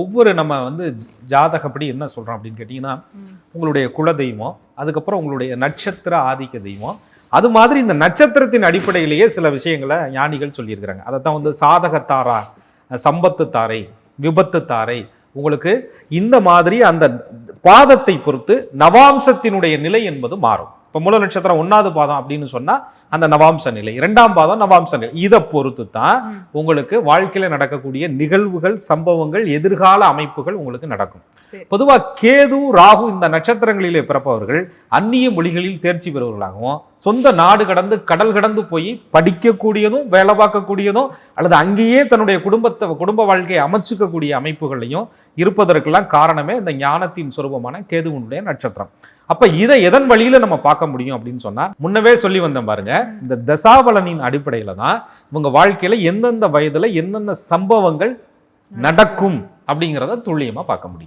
ஒவ்வொரு நம்ம வந்து ஜாதகப்படி என்ன சொல்கிறோம் அப்படின்னு கேட்டிங்கன்னா உங்களுடைய குல தெய்வம் அதுக்கப்புறம் உங்களுடைய நட்சத்திர ஆதிக்க தெய்வம். அது மாதிரி இந்த நட்சத்திரத்தின் அடிப்படையிலேயே சில விஷயங்களை ஞானிகள் சொல்லியிருக்கிறாங்க. அதை தான் வந்து சாதகத்தாரா சம்பத்து தாரை விபத்து தாரை உங்களுக்கு இந்த மாதிரி அந்த பாதத்தை பொறுத்து நவாம்சத்தினுடைய நிலை என்பது மாறும். இப்போ மூல நட்சத்திரம் ஒன்னாவது பாதம் அப்படின்னு சொன்னா அந்த நவாம்ச நிலை. இரண்டாம் பாதம் நவாம்ச நிலை. இதை பொறுத்து தான். உங்களுக்கு வாழ்க்கையில நடக்கக்கூடிய நிகழ்வுகள் சம்பவங்கள் எதிர்கால அமைப்புகள் உங்களுக்கு நடக்கும். சரி. பொதுவா கேது ராகு இந்த நட்சத்திரங்களிலே பிறப்பவர்கள் அந்நிய மொழிகளில் தேர்ச்சி பெறுவர்களாகவும் சொந்த நாடு கடந்து கடல் கடந்து போய் படிக்கக்கூடியதும் வேலை பார்க்கக்கூடியதும் அல்லது அங்கேயே தன்னுடைய குடும்பத்தை குடும்ப வாழ்க்கையை அமைச்சுக்கக்கூடிய அமைப்புகளையும் இருப்பதற்கெல்லாம் காரணமே இந்த ஞானத்தின் சுரூபமான கேதுவனுடைய நட்சத்திரம். அப்போ இதை எதன் வழியில் நம்ம பார்க்க முடியும் அப்படின்னு சொன்னால் முன்னவே சொல்லி வந்தேன் பாருங்க இந்த தசாபலனின் அடிப்படையில் தான் இவங்க வாழ்க்கையில் எந்தெந்த வயதில் என்னென்ன சம்பவங்கள் நடக்கும் அப்படிங்கிறத துல்லியமாக பார்க்க முடியும்.